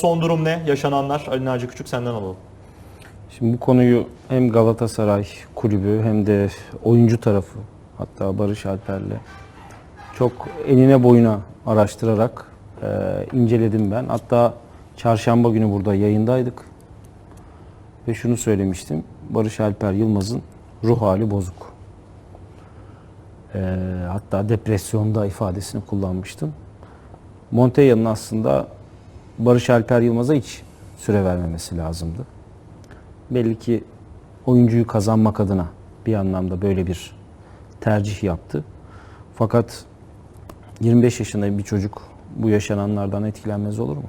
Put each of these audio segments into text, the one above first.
Son durum ne? Yaşananlar Ali Naci Küçük senden alalım. Şimdi bu konuyu hem Galatasaray kulübü hem de oyuncu tarafı hatta Barış Alper'le çok eline boyuna araştırarak e, inceledim ben. Hatta çarşamba günü burada yayındaydık. Ve şunu söylemiştim. Barış Alper Yılmaz'ın ruh hali bozuk. E, hatta depresyonda ifadesini kullanmıştım. Montella'nın aslında Barış Alper Yılmaz'a hiç süre vermemesi lazımdı belli ki oyuncuyu kazanmak adına bir anlamda böyle bir tercih yaptı. Fakat 25 yaşında bir çocuk bu yaşananlardan etkilenmez olur mu?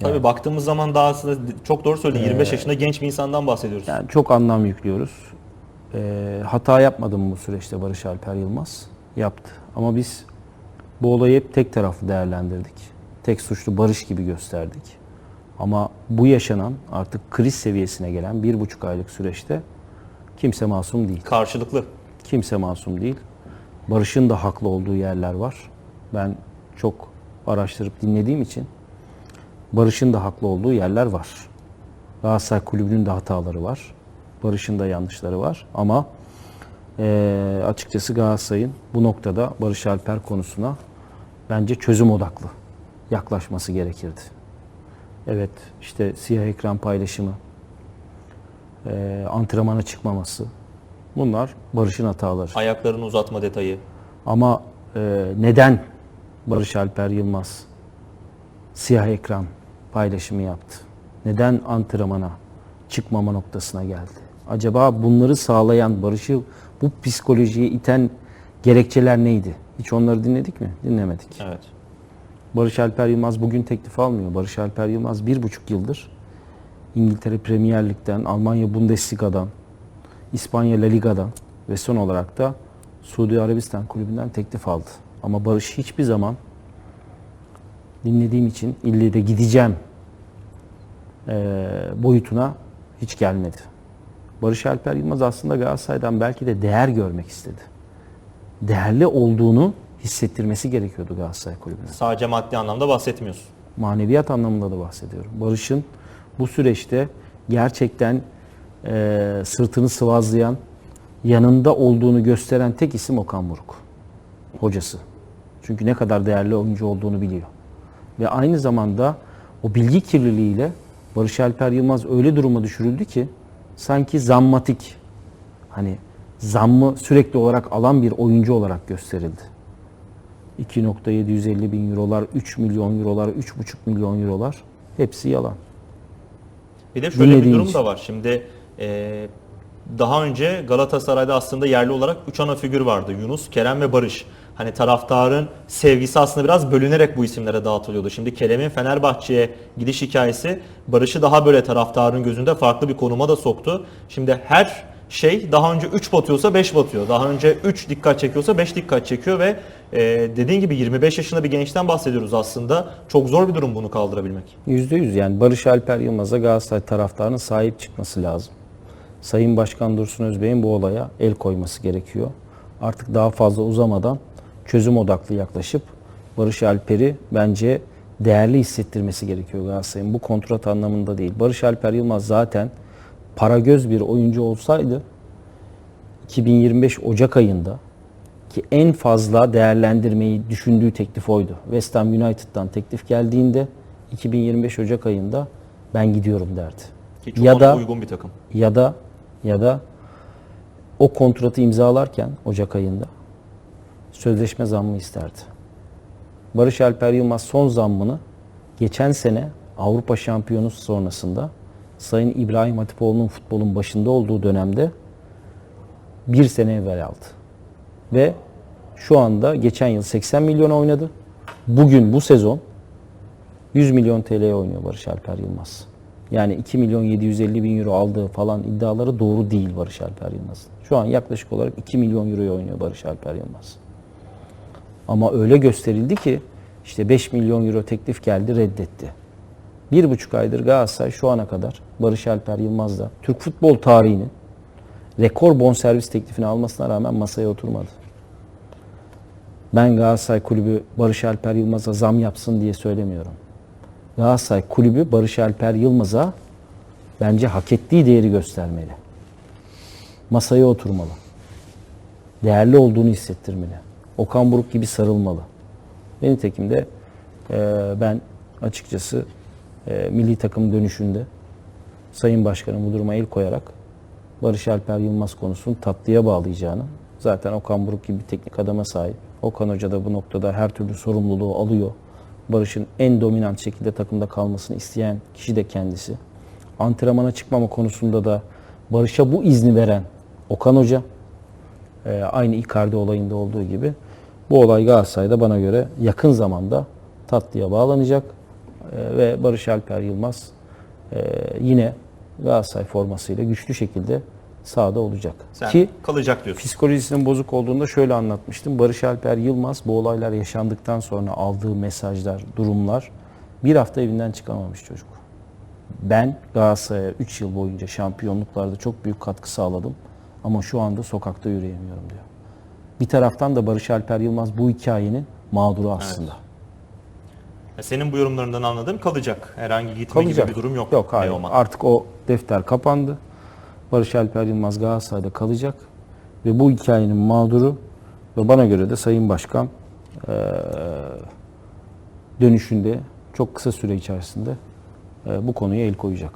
Tabii baktığımız zaman daha aslında çok doğru söyledin. 25 yaşında genç bir insandan bahsediyoruz. Yani çok anlam yüklüyoruz. Ee, hata yapmadı mı bu süreçte Barış Alper Yılmaz? Yaptı. Ama biz bu olayı hep tek taraflı değerlendirdik. Tek suçlu Barış gibi gösterdik. Ama bu yaşanan artık kriz seviyesine gelen bir buçuk aylık süreçte kimse masum değil. Karşılıklı. Kimse masum değil. Barış'ın da haklı olduğu yerler var. Ben çok araştırıp dinlediğim için Barış'ın da haklı olduğu yerler var. Galatasaray Kulübü'nün de hataları var. Barış'ın da yanlışları var. Ama eee, açıkçası Galatasaray'ın bu noktada Barış Alper konusuna bence çözüm odaklı yaklaşması gerekirdi. Evet işte siyah ekran paylaşımı, eee antrenmana çıkmaması bunlar Barış'ın hataları. Ayaklarını uzatma detayı. Ama e, neden Barış Alper Yılmaz siyah ekran paylaşımı yaptı? Neden antrenmana çıkmama noktasına geldi? Acaba bunları sağlayan, Barış'ı bu psikolojiye iten gerekçeler neydi? Hiç onları dinledik mi? Dinlemedik. Evet. Barış Alper Yılmaz bugün teklif almıyor. Barış Alper Yılmaz bir buçuk yıldır İngiltere Premier Lig'den, Almanya Bundesliga'dan, İspanya La Liga'dan ve son olarak da Suudi Arabistan kulübünden teklif aldı. Ama Barış hiçbir zaman dinlediğim için ille de gideceğim boyutuna hiç gelmedi. Barış Alper Yılmaz aslında Galatasaray'dan belki de değer görmek istedi. Değerli olduğunu hissettirmesi gerekiyordu Galatasaray kulübüne Sadece maddi anlamda bahsetmiyorsun. maneviyat anlamında da bahsediyorum. Barış'ın bu süreçte gerçekten e, sırtını sıvazlayan, yanında olduğunu gösteren tek isim Okan Buruk. Hocası. Çünkü ne kadar değerli oyuncu olduğunu biliyor. Ve aynı zamanda o bilgi kirliliğiyle Barış Alper Yılmaz öyle duruma düşürüldü ki sanki zammatik hani zammı sürekli olarak alan bir oyuncu olarak gösterildi. 2.750 bin eurolar, 3 milyon eurolar, 3.5 milyon eurolar hepsi yalan. Bir de şöyle bir Dinlediğin durum için. da var. Şimdi e, daha önce Galatasaray'da aslında yerli olarak 3 ana figür vardı. Yunus, Kerem ve Barış. Hani taraftarın sevgisi aslında biraz bölünerek bu isimlere dağıtılıyordu. Şimdi Kerem'in Fenerbahçe'ye gidiş hikayesi Barış'ı daha böyle taraftarın gözünde farklı bir konuma da soktu. Şimdi her şey daha önce 3 batıyorsa 5 batıyor. Daha önce 3 dikkat çekiyorsa 5 dikkat çekiyor ve e, dediğin gibi 25 yaşında bir gençten bahsediyoruz aslında. Çok zor bir durum bunu kaldırabilmek. %100 yani Barış Alper Yılmaz'a Galatasaray taraftarının sahip çıkması lazım. Sayın Başkan Dursun Özbey'in bu olaya el koyması gerekiyor. Artık daha fazla uzamadan çözüm odaklı yaklaşıp Barış Alper'i bence değerli hissettirmesi gerekiyor Galatasaray'ın. Bu kontrat anlamında değil. Barış Alper Yılmaz zaten para göz bir oyuncu olsaydı 2025 Ocak ayında ki en fazla değerlendirmeyi düşündüğü teklif oydu. West Ham United'dan teklif geldiğinde 2025 Ocak ayında ben gidiyorum derdi. Ki çok ya da uygun bir takım. ya da ya da o kontratı imzalarken Ocak ayında sözleşme zammı isterdi. Barış Alper Yılmaz son zammını geçen sene Avrupa Şampiyonası sonrasında Sayın İbrahim Hatipoğlu'nun futbolun başında olduğu dönemde bir sene evvel aldı. Ve şu anda geçen yıl 80 milyon oynadı. Bugün bu sezon 100 milyon TL'ye oynuyor Barış Alper Yılmaz. Yani 2 milyon 750 bin euro aldığı falan iddiaları doğru değil Barış Alper Yılmaz'ın. Şu an yaklaşık olarak 2 milyon euroya oynuyor Barış Alper Yılmaz. Ama öyle gösterildi ki işte 5 milyon euro teklif geldi reddetti. Bir buçuk aydır Galatasaray şu ana kadar Barış Alper Yılmaz'la Türk futbol tarihinin rekor bonservis teklifini almasına rağmen masaya oturmadı. Ben Galatasaray Kulübü Barış Alper Yılmaz'a zam yapsın diye söylemiyorum. Galatasaray kulübü Barış Alper Yılmaz'a bence hak ettiği değeri göstermeli. Masaya oturmalı. Değerli olduğunu hissettirmeli. Okan Buruk gibi sarılmalı. Ve nitekim de e, ben açıkçası e, milli takım dönüşünde Sayın Başkanım bu duruma el koyarak Barış Alper Yılmaz konusunu tatlıya bağlayacağını, zaten Okan Buruk gibi bir teknik adama sahip. Okan Hoca da bu noktada her türlü sorumluluğu alıyor. Barış'ın en dominant şekilde takımda kalmasını isteyen kişi de kendisi. Antrenmana çıkmama konusunda da Barış'a bu izni veren Okan Hoca. Ee, aynı Icardi olayında olduğu gibi. Bu olay Galatasaray'da bana göre yakın zamanda tatlıya bağlanacak. Ee, ve Barış Alper Yılmaz e, yine Galatasaray formasıyla güçlü şekilde sahada olacak. Sen Ki kalacak diyorsun. psikolojisinin bozuk olduğunda şöyle anlatmıştım. Barış Alper Yılmaz bu olaylar yaşandıktan sonra aldığı mesajlar, durumlar bir hafta evinden çıkamamış çocuk. Ben Galatasaray'a 3 yıl boyunca şampiyonluklarda çok büyük katkı sağladım ama şu anda sokakta yürüyemiyorum diyor. Bir taraftan da Barış Alper Yılmaz bu hikayenin mağduru aslında. Ya Senin bu yorumlarından anladığım kalacak. Herhangi gitme Kalacak. gibi bir durum yok. Yok hayır. Teoman. Artık o defter kapandı. Barış Alper Yılmaz Galatasaray'da kalacak. Ve bu hikayenin mağduru ve bana göre de Sayın Başkan dönüşünde çok kısa süre içerisinde bu konuya el koyacak.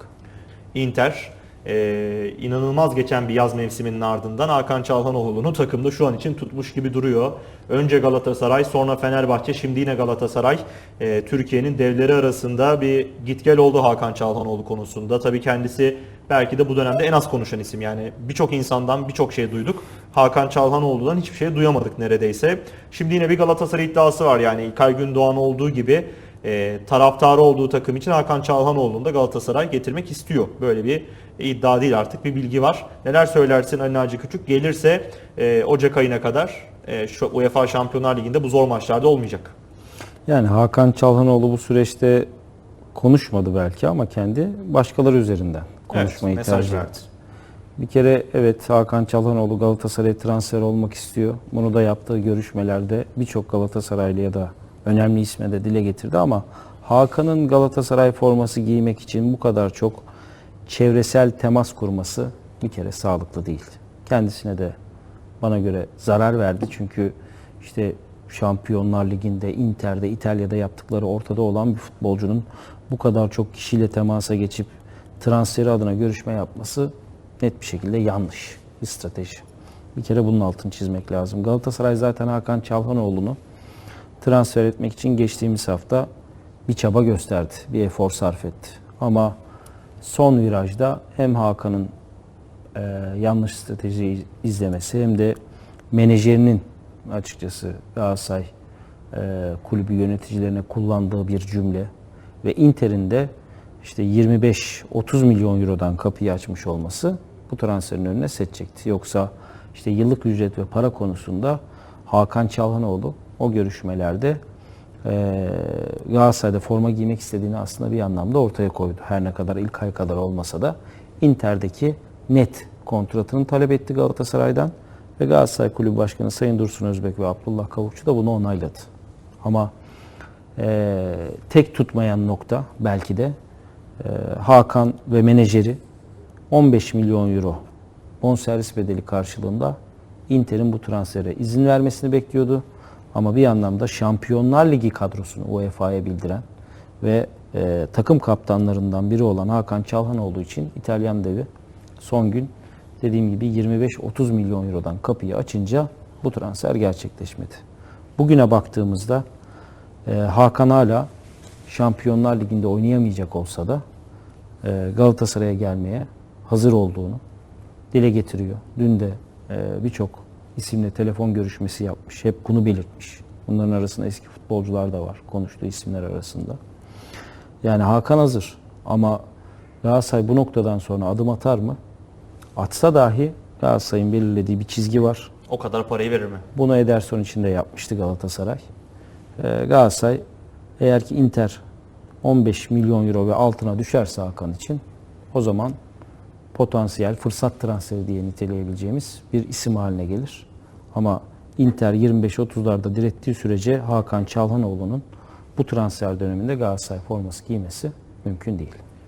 Inter e, inanılmaz geçen bir yaz mevsiminin ardından Hakan Çalhanoğlu'nu takımda şu an için tutmuş gibi duruyor. Önce Galatasaray sonra Fenerbahçe şimdi yine Galatasaray E, Türkiye'nin devleri arasında bir git gel oldu Hakan Çalhanoğlu konusunda. Tabii kendisi belki de bu dönemde en az konuşan isim yani birçok insandan birçok şey duyduk. Hakan Çalhanoğlu'dan hiçbir şey duyamadık neredeyse. Şimdi yine bir Galatasaray iddiası var yani İlkay Gündoğan olduğu gibi e, taraftarı olduğu takım için Hakan Çalhanoğlu'nu da Galatasaray getirmek istiyor. Böyle bir iddia değil artık bir bilgi var. Neler söylersin Ali Naci Küçük? Gelirse e, Ocak ayına kadar e, şu UEFA Şampiyonlar Ligi'nde bu zor maçlarda olmayacak. Yani Hakan Çalhanoğlu bu süreçte konuşmadı belki ama kendi başkaları üzerinden konuşmayı Evet, tercih etti. Bir kere evet Hakan Çalhanoğlu Galatasaray'a transfer olmak istiyor. Bunu da yaptığı görüşmelerde birçok Galatasaraylı ya da önemli isme de dile getirdi ama Hakan'ın Galatasaray forması giymek için bu kadar çok çevresel temas kurması bir kere sağlıklı değil. Kendisine de bana göre zarar verdi çünkü işte Şampiyonlar Ligi'nde, Inter'de, İtalya'da yaptıkları ortada olan bir futbolcunun bu kadar çok kişiyle temasa geçip transferi adına görüşme yapması net bir şekilde yanlış bir strateji. Bir kere bunun altını çizmek lazım. Galatasaray zaten Hakan Çalhanoğlu'nu transfer etmek için geçtiğimiz hafta bir çaba gösterdi, bir efor sarf etti. Ama son virajda hem Hakan'ın e, yanlış strateji izlemesi hem de menajerinin açıkçası Galatasaray e, kulübü yöneticilerine kullandığı bir cümle ve Inter'in de işte 25-30 milyon eurodan kapıyı açmış olması bu transferin önüne set çekti. Yoksa işte yıllık ücret ve para konusunda Hakan Çalhanoğlu o görüşmelerde e, Galatasaray'da forma giymek istediğini aslında bir anlamda ortaya koydu. Her ne kadar ilk ay kadar olmasa da Inter'deki net kontratını talep etti Galatasaray'dan ve Galatasaray Kulübü Başkanı Sayın Dursun Özbek ve Abdullah Kavukçu da bunu onayladı. Ama e, tek tutmayan nokta belki de e, Hakan ve menajeri 15 milyon euro bonservis bedeli karşılığında Inter'in bu transfere izin vermesini bekliyordu. Ama bir anlamda Şampiyonlar Ligi kadrosunu UEFA'ya bildiren ve e, takım kaptanlarından biri olan Hakan Çalhanoğlu için İtalyan devi son gün dediğim gibi 25-30 milyon eurodan kapıyı açınca bu transfer gerçekleşmedi. Bugüne baktığımızda e, Hakan hala Şampiyonlar Ligi'nde oynayamayacak olsa da e, Galatasaray'a gelmeye hazır olduğunu dile getiriyor. Dün de e, birçok isimle telefon görüşmesi yapmış. Hep bunu belirtmiş. Bunların arasında eski futbolcular da var konuştuğu isimler arasında. Yani Hakan hazır ama Galatasaray bu noktadan sonra adım atar mı? Atsa dahi Galatasaray'ın belirlediği bir çizgi var. O kadar parayı verir mi? Bunu Ederson için de yapmıştı Galatasaray. Ee, Galatasaray eğer ki Inter 15 milyon euro ve altına düşerse Hakan için o zaman potansiyel fırsat transferi diye niteleyebileceğimiz bir isim haline gelir. Ama Inter 25-30'larda direttiği sürece Hakan Çalhanoğlu'nun bu transfer döneminde Galatasaray forması giymesi mümkün değil.